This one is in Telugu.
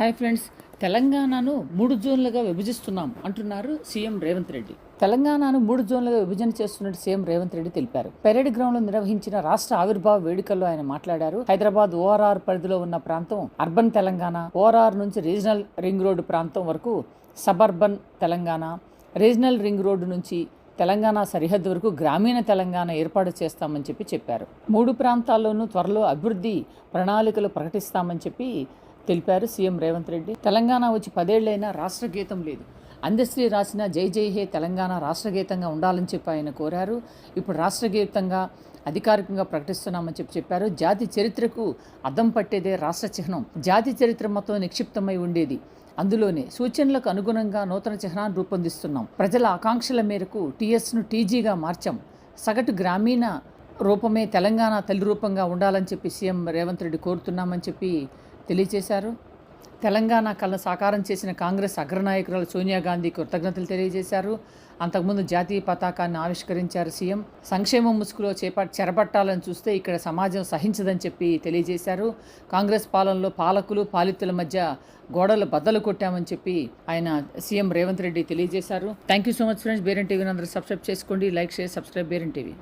Hi friends. తెలంగాణను మూడు జోన్లుగా విభజిస్తున్నాం అంటున్నారు సీఎం రేవంత్ రెడ్డి. తెలంగాణను మూడు జోన్లుగా విభజన చేస్తున్నట్టు సీఎం రేవంత్ రెడ్డి తెలిపారు. పెరేడ్ గ్రౌండ్లో నిర్వహించిన రాష్ట్ర ఆవిర్భావ వేడుకల్లో ఆయన మాట్లాడారు. హైదరాబాద్ ఓఆర్ఆర్ పరిధిలో ఉన్న ప్రాంతం అర్బన్ తెలంగాణ. ఓఆర్ఆర్ నుంచి రీజనల్ రింగ్ రోడ్డు ప్రాంతం వరకు suburban Telangana. Regional ring road నుంచి తెలంగాణ సరిహద్దు వరకు గ్రామీణ తెలంగాణ ఏర్పాటు చేస్తామని చెప్పి చెప్పారు. మూడు ప్రాంతాల్లోనూ త్వరలో అభివృద్ధి ప్రణాళికలు ప్రకటిస్తామని చెప్పి తెలిపారు సీఎం రేవంత్ రెడ్డి. తెలంగాణ వచ్చి పదేళ్ళైనా రాష్ట్ర గీతం లేదు. అందశ్రీ రాసిన జై జై హే తెలంగాణ రాష్ట్ర గీతంగా ఉండాలని చెప్పి ఆయన కోరారు. ఇప్పుడు రాష్ట్ర గీతంగా అధికారికంగా ప్రకటిస్తున్నామని చెప్పి చెప్పారు. జాతి చరిత్రకు అద్దం పట్టేదే రాష్ట్ర చిహ్నం. జాతి చరిత్ర మొత్తం నిక్షిప్తమై ఉండేది. అందులోనే సూచనలకు అనుగుణంగా నూతన చిహ్నాన్ని రూపొందిస్తున్నాం. ప్రజల ఆకాంక్షల మేరకు టీఎస్ను టీజీగా మార్చాం. సగటు గ్రామీణ రూపమే తెలంగాణ తల్లి రూపంగా ఉండాలని చెప్పి సీఎం రేవంత్ రెడ్డి కోరుతున్నామని చెప్పి తెలియజేశారు. తెలంగాణ కళ సాకారం చేసిన కాంగ్రెస్ అగ్రనాయకురాలు సోనియా గాంధీ కృతజ్ఞతలు తెలియజేశారు. అంతకుముందు జాతీయ పతాకాన్ని ఆవిష్కరించారు సీఎం. సంక్షేమ ముసుగులో చేప చెరపట్టాలని చూస్తే ఇక్కడ సమాజం సహించదని చెప్పి తెలియజేశారు. కాంగ్రెస్ పాలనలో పాలకులు పాలితుల మధ్య గోడలు బద్దలు కొట్టామని చెప్పి ఆయన సీఎం రేవంత్ రెడ్డి తెలియజేశారు. Thank you so much friends. బేరెన్ టీవీని అందరూ సబ్స్క్రైబ్ చేసుకోండి. లైక్ షేర్ సబ్స్క్రైబ్ బేరెన్ టీవీ.